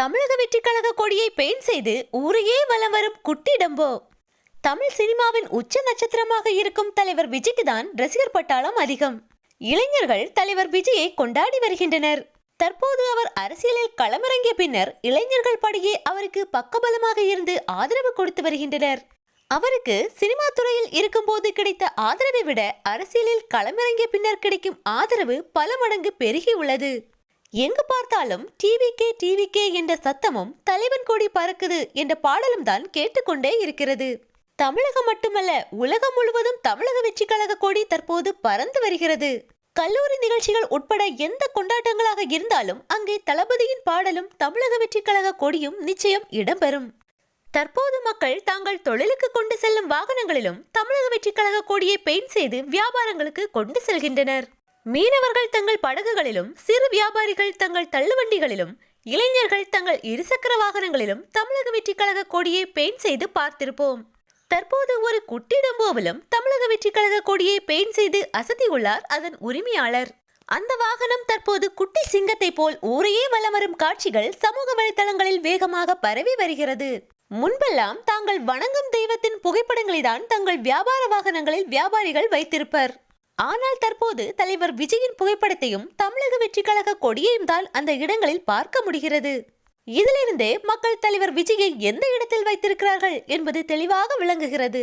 தமிழக வெற்றி கழக கொடியை பெயிண்ட் செய்து ஊரையே வலம் வரும் குட்டி டம்போ. தமிழ் சினிமாவின் உச்ச நட்சத்திரமாக இருக்கும் தலைவர் விஜய்க்கு தான் ரசிகர் பட்டாளம் அதிகம். இளைஞர்கள் தலைவர் விஜயை கொண்டாடி வருகின்றனர். தற்போது அவர் அரசியலில் களமிறங்கிய பின்னர் இளைஞர்கள் படியே அவருக்கு பக்கபலமாக இருந்து ஆதரவு கொடுத்து வருகின்றனர். அவருக்கு சினிமா துறையில் இருக்கும்போது கிடைத்த ஆதரவை விட அரசியலில் களமிறங்கிய பின்னர் கிடைக்கும் ஆதரவு பல மடங்கு பெருகி உள்ளது. எங்கு பார்த்தாலும் டிவிகே டிவிகே என்ற சத்தமும் தலைவன் கொடி பறக்குது என்ற பாடலும் தான் கேட்டுக்கொண்டே இருக்கிறது. தமிழகம் மட்டுமல்ல உலகம் முழுவதும் தமிழக வெற்றி கழக கொடி தற்போது பறந்து வருகிறது. கல்லூரி நிகழ்ச்சிகள் உட்பட எந்த கொண்டாட்டங்களாக இருந்தாலும் அங்கே தளபதியின் பாடலும் தமிழக வெற்றி கழக கொடியும் நிச்சயம் இடம்பெறும். தற்போது மக்கள் தாங்கள் தொழிலுக்கு கொண்டு செல்லும் வாகனங்களிலும் தமிழக வெற்றி கழக கொடியை பெயிண்ட் செய்து வியாபாரங்களுக்கு கொண்டு செல்கின்றனர். மீனவர்கள் தங்கள் படகுகளிலும் சிறு வியாபாரிகள் தங்கள் தள்ளுவண்டிகளிலும் இளைஞர்கள் தங்கள் இருசக்கர வாகனங்களிலும் தமிழக வெற்றிக்கழக கழக கொடியை பெயிண்ட் செய்து பார்த்திருப்போம். தற்போது ஒரு குட்டி டம்போவிலும் தமிழக வெற்றிக்கழக கழக கொடியை பெயிண்ட் செய்து அசத்தியுள்ளார் அதன் உரிமையாளர். அந்த வாகனம் தற்போது குட்டி சிங்கத்தை போல் ஊரையே வலம் வரும் காட்சிகள் சமூக வலைதளங்களில் வேகமாக பரவி வருகிறது. முன்பெல்லாம் தாங்கள் வணங்கும் தெய்வத்தின் புகைப்படங்களைதான் தங்கள் வியாபார வாகனங்களில் வியாபாரிகள் வைத்திருப்பர். ஆனால் தற்போது தலைவர் விஜயின் புகைப்படத்தையும் தமிழக வெற்றி கழக கொடியையும் தான் அந்த இடங்களில் பார்க்க முடிகிறது. இதிலிருந்தே மக்கள் தலைவர் விஜயை எந்த இடத்தில் வைத்திருக்கிறார்கள் என்பது தெளிவாக விளங்குகிறது.